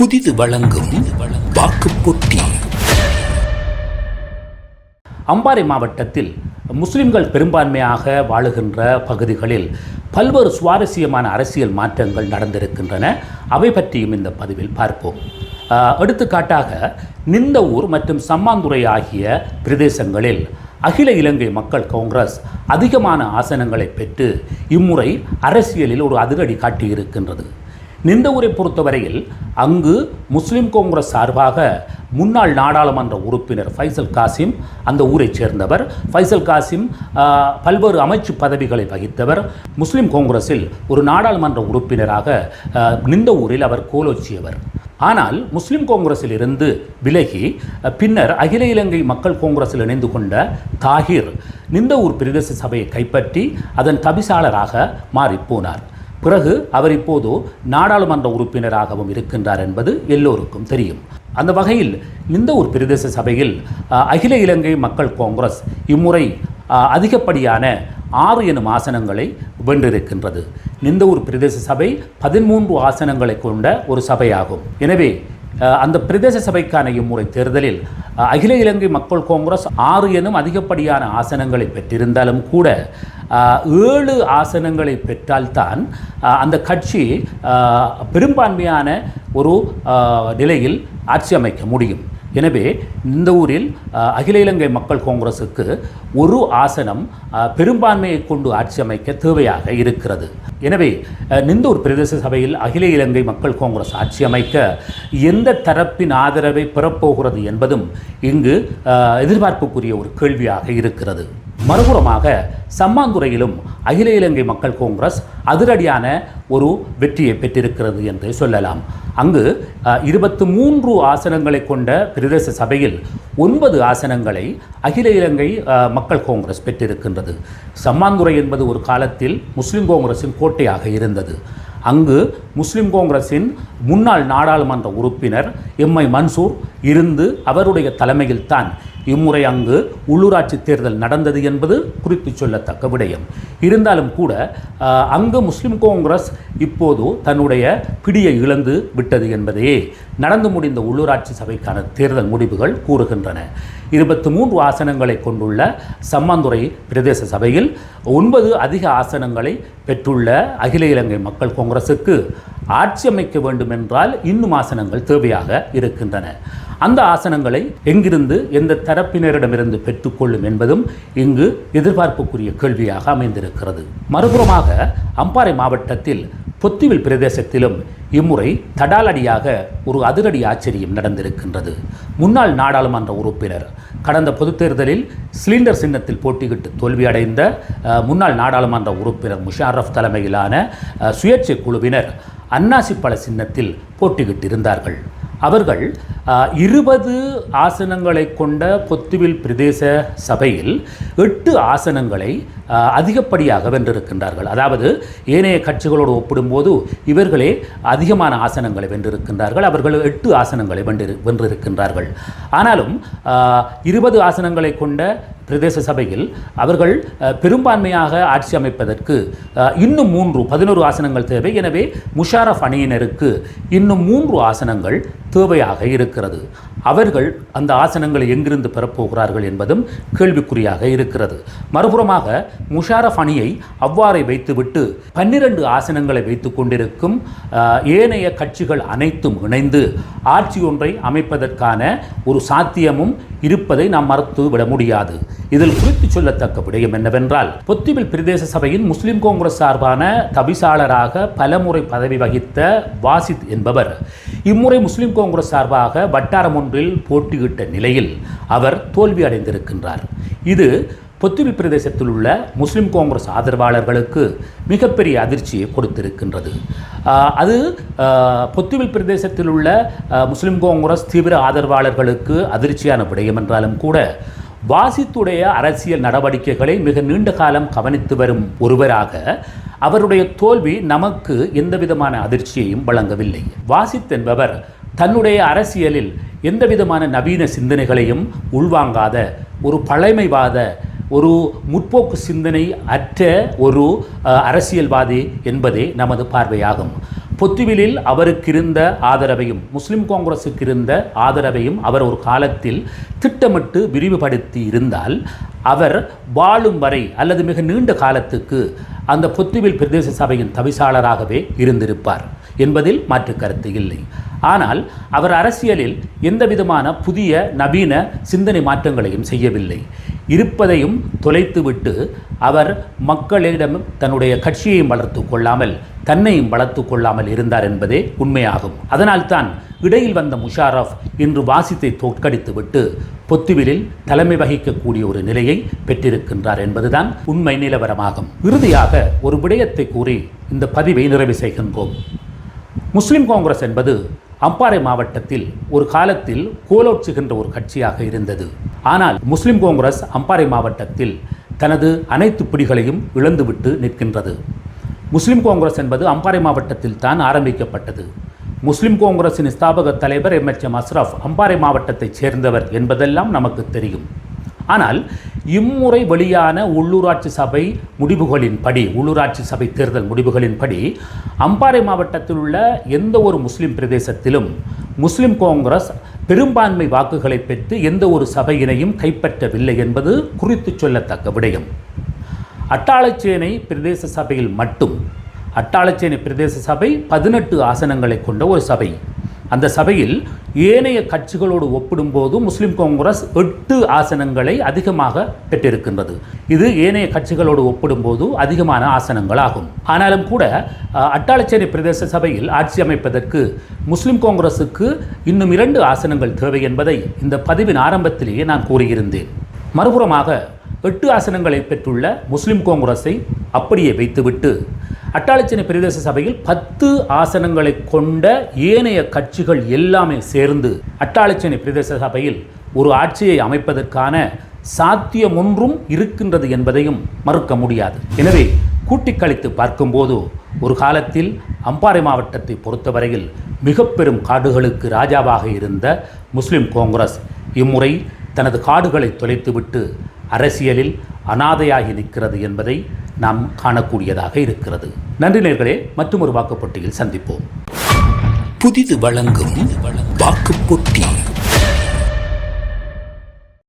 புதிது வழங்கும் வாக்கு போட்டி அம்பாறை மாவட்டத்தில் முஸ்லிம்கள் பெரும்பான்மையாக வாழுகின்ற பகுதிகளில் பல்வேறு சுவாரஸ்யமான அரசியல் மாற்றங்கள் நடந்திருக்கின்றன. அவை பற்றியும் இந்த பதிவில் பார்ப்போம். எடுத்துக்காட்டாக நிந்தவூர் மற்றும் சம்மாந்துறை ஆகிய பிரதேசங்களில் அகில இலங்கை மக்கள் காங்கிரஸ் அதிகமான ஆசனங்களை பெற்று இம்முறை அரசியலில் ஒரு அதிரடி காட்டியிருக்கின்றது. நிந்தவூரை பொறுத்தவரையில் அங்கு முஸ்லிம் காங்கிரஸ் சார்பாக முன்னாள் நாடாளுமன்ற உறுப்பினர் ஃபைசல் காசிம் அந்த ஊரைச் சேர்ந்தவர். ஃபைசல் காசிம் பல்வேறு அமைச்சு பதவிகளை வகித்தவர். முஸ்லிம் காங்கிரஸில் ஒரு நாடாளுமன்ற உறுப்பினராக நிந்த ஊரில் அவர் கோலோச்சியவர். ஆனால் முஸ்லிம் காங்கிரஸில் இருந்து விலகி பின்னர் அகில இலங்கை மக்கள் காங்கிரஸில் இணைந்து கொண்ட தாகிர் நிந்தவூர் பிரதேச சபையை கைப்பற்றி அதன் தபிசாளராக மாறிப்போனார் பிறகு அவர் இப்போது நாடாளுமன்ற உறுப்பினராகவும் இருக்கின்றார் என்பது எல்லோருக்கும் தெரியும். அந்த வகையில் இந்த ஒரு பிரதேச சபையில் அகில இலங்கை மக்கள் காங்கிரஸ் இம்முறை அதிகப்படியான ஆறு எனும் ஆசனங்களை வென்றிருக்கின்றது. இந்த ஒரு பிரதேச சபை பதிமூன்று ஆசனங்களை கொண்ட ஒரு சபையாகும். எனவே அந்த பிரதேச சபைக்கான இம்முறை தேர்தலில் அகில இலங்கை மக்கள் காங்கிரஸ் ஆறு எனும் அதிகப்படியான ஆசனங்களை பெற்றிருந்தாலும் கூட ஏழு ஆசனங்களை பெற்றால்தான் அந்த கட்சி பெரும்பான்மையான ஒரு நிலையில் ஆட்சி அமைக்க முடியும். எனவே இந்த ஊரில் அகில இலங்கை மக்கள் காங்கிரஸுக்கு ஒரு ஆசனம் பெரும்பான்மையை கொண்டு ஆட்சி அமைக்க தேவையாக இருக்கிறது. எனவே நிந்தூர் பிரதேச சபையில் அகில இலங்கை மக்கள் காங்கிரஸ் ஆட்சி அமைக்க எந்த தரப்பின் ஆதரவை பெறப்போகிறது என்பதும் இங்கு எதிர்பார்ப்புக்குரிய ஒரு கேள்வியாக இருக்கிறது. மறுபுறமாக சம்மாந்துறையிலும் அகில இலங்கை மக்கள் காங்கிரஸ் அதிரடியான ஒரு வெற்றியை பெற்றிருக்கிறது என்று சொல்லலாம். அங்கு இருபத்து மூன்று ஆசனங்களை கொண்ட பிரதேச சபையில் ஒன்பது ஆசனங்களை அகில இலங்கை மக்கள் காங்கிரஸ் பெற்றிருக்கின்றது. சம்மாந்துறை என்பது ஒரு காலத்தில் முஸ்லிம் காங்கிரஸின் கோட்டையாக இருந்தது. அங்கு முஸ்லிம் காங்கிரஸின் முன்னாள் நாடாளுமன்ற உறுப்பினர் எம்ஐ மன்சூர் இருந்து அவருடைய தலைமையில்தான் இம்முறை அங்கு உள்ளூராட்சி தேர்தல் நடந்தது என்பது குறித்து சொல்லத்தக்க விடயம். இருந்தாலும் கூட அங்கு முஸ்லிம் காங்கிரஸ் இப்போது தன்னுடைய பிடியை இழந்து விட்டது என்பதையே நடந்து முடிந்த உள்ளூராட்சி சபைக்கான தேர்தல் முடிவுகள் கூறுகின்றன. இருபத்தி மூன்று ஆசனங்களை கொண்டுள்ள சம்மாந்துறை பிரதேச சபையில் ஒன்பது அதிக ஆசனங்களை பெற்றுள்ள அகில இலங்கை மக்கள் காங்கிரசுக்கு ஆட்சி அமைக்க வேண்டும் என்றால் இன்னும் ஆசனங்கள் தேவையாக இருக்கின்றன. அந்த ஆசனங்களை எங்கிருந்து எந்த தரப்பினரிடமிருந்து பெற்றுக்கொள்ளும் என்பதும் இங்கு எதிர்பார்ப்புக்குரிய கேள்வியாக அமைந்திருக்கிறது. மறுபுறமாக அம்பாறை மாவட்டத்தில் பொத்திவில் பிரதேசத்திலும் இம்முறை தடாலடியாக ஒரு அதிரடி ஆச்சரியம் நடந்திருக்கின்றது. முன்னாள் நாடாளுமன்ற உறுப்பினர் கடந்த பொதுத் தேர்தலில் சிலிண்டர் சின்னத்தில் போட்டியிட்டு தோல்வியடைந்த முன்னாள் நாடாளுமன்ற உறுப்பினர் முஷாரஃப் தலைமையிலான சுயேட்சை குழுவினர் அன்னாசி சின்னத்தில் சின்னத்தில் போட்டியிட்டிருந்தார்கள். அவர்கள் இருபது ஆசனங்களை கொண்ட பொத்துவில் பிரதேச சபையில் எட்டு ஆசனங்களை அதிகப்படியாக வென்றிருக்கின்றார்கள். அதாவது ஏனைய கட்சிகளோடு ஒப்பிடும்போது இவர்களே அதிகமான ஆசனங்களை வென்றிருக்கின்றார்கள். அவர்கள் எட்டு ஆசனங்களை வென்றிரு வென்றிருக்கின்றார்கள். ஆனாலும் இருபது ஆசனங்களை கொண்ட பிரதேச சபையில் அவர்கள் பெரும்பான்மையாக ஆட்சி அமைப்பதற்கு இன்னும் மூன்று பதினோரு ஆசனங்கள் தேவை. எனவே முஷாரஃப் அணியினருக்கு இன்னும் மூன்று ஆசனங்கள் தேவையாக இருக்கிறது. அவர்கள் அந்த ஆசனங்களை எங்கிருந்து பெறப்போகிறார்கள் என்பதும் கேள்விக்குறியாக இருக்கிறது. மறுபுறமாக முஷாரஃப் அணியை அவ்வாறே வைத்துவிட்டு பன்னிரண்டு ஆசனங்களை வைத்து கொண்டிருக்கும் ஏனைய கட்சிகள் அனைத்தும் இணைந்து ஆட்சி ஒன்றை அமைப்பதற்கான ஒரு சாத்தியமும் இருப்பதை நாம் மறுத்து விட முடியாது. இதில் குறித்து சொல்லத்தக்க விடயம் என்னவென்றால் பொத்திவில் பிரதேச சபையின் முஸ்லிம் காங்கிரஸ் சார்பான தவிசாளராக பலமுறை பதவி வகித்த வாசித் என்பவர் இம்முறை முஸ்லிம் காங்கிரஸ் சார்பாக வட்டாரம் ஒன்றில் போட்டியிட்ட நிலையில் அவர் தோல்வி அடைந்திருக்கின்றார். இது பொத்துவில் பிரதேசத்தில் உள்ள முஸ்லிம் காங்கிரஸ் ஆதரவாளர்களுக்கு மிகப்பெரிய அதிர்ச்சியை கொடுத்திருக்கின்றது. அது பொத்துவில் பிரதேசத்தில் உள்ள முஸ்லிம் காங்கிரஸ் தீவிர ஆதரவாளர்களுக்கு அதிர்ச்சியான விடயம் என்றாலும் கூட வாசித்துடைய அரசியல் நடவடிக்கைகளை மிக நீண்ட காலம் கவனித்து வரும் ஒருவராக அவருடைய தோல்வி நமக்கு எந்தவிதமான அதிர்ச்சியையும் வழங்கவில்லை. வாசித் என்பவர் தன்னுடைய அரசியலில் எந்தவிதமான நவீன சிந்தனைகளையும் உள்வாங்காத ஒரு பழமைவாத ஒரு முற்போக்கு சிந்தனை அற்ற ஒரு அரசியல்வாதி என்பதே நமது பார்வையாகும். பொத்துவிலில் அவருக்கு இருந்த ஆதரவையும் முஸ்லிம் காங்கிரஸுக்கு இருந்த ஆதரவையும் அவர் ஒரு காலத்தில் திட்டமிட்டு விரிவுபடுத்தி இருந்தால் அவர் வாழும் வரை அல்லது மிக நீண்ட காலத்துக்கு அந்த பொத்துவில் பிரதேச சபையின் தவிசாளராகவே இருந்திருப்பார் என்பதில் மாற்று கருத்து இல்லை. ஆனால் அவர் அரசியலில் எந்த விதமான புதிய நவீன சிந்தனை மாற்றங்களையும் செய்யவில்லை. இருப்பதையும் தொலைத்துவிட்டு அவர் மக்களிடம் தன்னுடைய கட்சியையும் வளர்த்து கொள்ளாமல் தன்னையும் வளர்த்து கொள்ளாமல் இருந்தார் என்பதே உண்மையாகும். அதனால்தான் இடையில் வந்த முஷாரஃப் இன்று வாசித்தை தோற்கடித்துவிட்டு பொத்துவிலில் தலைமை வகிக்கக்கூடிய ஒரு நிலையை பெற்றிருக்கின்றார் என்பதுதான் உண்மை நிலவரமாகும். இறுதியாக ஒரு விடயத்தை கூறி இந்த பதிவை நிறைவு செய்கின்றோம். முஸ்லிம் காங்கிரஸ் என்பது அம்பாறை மாவட்டத்தில் ஒரு காலத்தில் கோலோச்சுகின்ற ஒரு கட்சியாக இருந்தது. ஆனால் முஸ்லிம் காங்கிரஸ் அம்பாறை மாவட்டத்தில் தனது அனைத்து பிடிகளையும் இழந்துவிட்டு நிற்கின்றது. முஸ்லிம் காங்கிரஸ் என்பது அம்பாறை மாவட்டத்தில் தான் ஆரம்பிக்கப்பட்டது. முஸ்லிம் காங்கிரஸின் ஸ்தாபக தலைவர் M H M Ashraff Ampara மாவட்டத்தைச் சேர்ந்தவர் என்பதெல்லாம் நமக்கு தெரியும். ஆனால் இம்முறை வெளியான உள்ளூராட்சி சபை முடிவுகளின்படி உள்ளூராட்சி சபை தேர்தல் முடிவுகளின்படி அம்பாறை மாவட்டத்தில் உள்ள எந்த ஒரு முஸ்லீம் பிரதேசத்திலும் முஸ்லிம் காங்கிரஸ் பெரும்பான்மை வாக்குகளை பெற்று எந்த ஒரு சபையினையும் கைப்பற்றவில்லை என்பது குறித்து சொல்லத்தக்க விடயம். அட்டாளச்சேனை பிரதேச சபையில் மட்டும் அட்டாளச்சேனை பிரதேச சபை பதினெட்டு ஆசனங்களை கொண்ட ஒரு சபை. அந்த சபையில் ஏனைய கட்சிகளோடு ஒப்பிடும்போது முஸ்லிம் காங்கிரஸ் எட்டு ஆசனங்களை அதிகமாக பெற்றிருக்கின்றது. இது ஏனைய கட்சிகளோடு ஒப்பிடும்போது அதிகமான ஆசனங்கள் ஆகும் ஆனாலும் கூட அட்டாளச்சேரி பிரதேச சபையில் ஆட்சி அமைப்பதற்கு முஸ்லிம் காங்கிரஸுக்கு இன்னும் இரண்டு ஆசனங்கள் தேவை என்பதை இந்த பதிவின் ஆரம்பத்திலேயே நான் கூறியிருந்தேன். மறுபுறமாக எட்டு ஆசனங்களை பெற்றுள்ள முஸ்லிம் காங்கிரஸை அப்படியே வைத்துவிட்டு அட்டாளச்சேனை பிரதேச சபையில் பத்து ஆசனங்களை கொண்ட ஏனைய கட்சிகள் எல்லாமே சேர்ந்து அட்டாளச்சேனை பிரதேச சபையில் ஒரு ஆட்சியை அமைப்பதற்கான சாத்தியம் ஒன்றும் இருக்கின்றது என்பதையும் மறுக்க முடியாது. எனவே கூட்டிக் கழித்து பார்க்கும்போது ஒரு காலத்தில் அம்பாறை மாவட்டத்தை பொறுத்தவரையில் மிக பெரும் காடுகளுக்கு ராஜாவாக இருந்த முஸ்லிம் காங்கிரஸ் இம்முறை தனது காடுகளை தொலைத்துவிட்டு அரசியலில் அனாதையாகி நிற்கிறது என்பதை நாம் காணக்கூடியதாக இருக்கிறது. நன்றி நேர்களே மற்றும் ஒரு வாக்குப்பட்டியில் சந்திப்போம். புதிது வழங்கும் வாக்குப்பொட்டி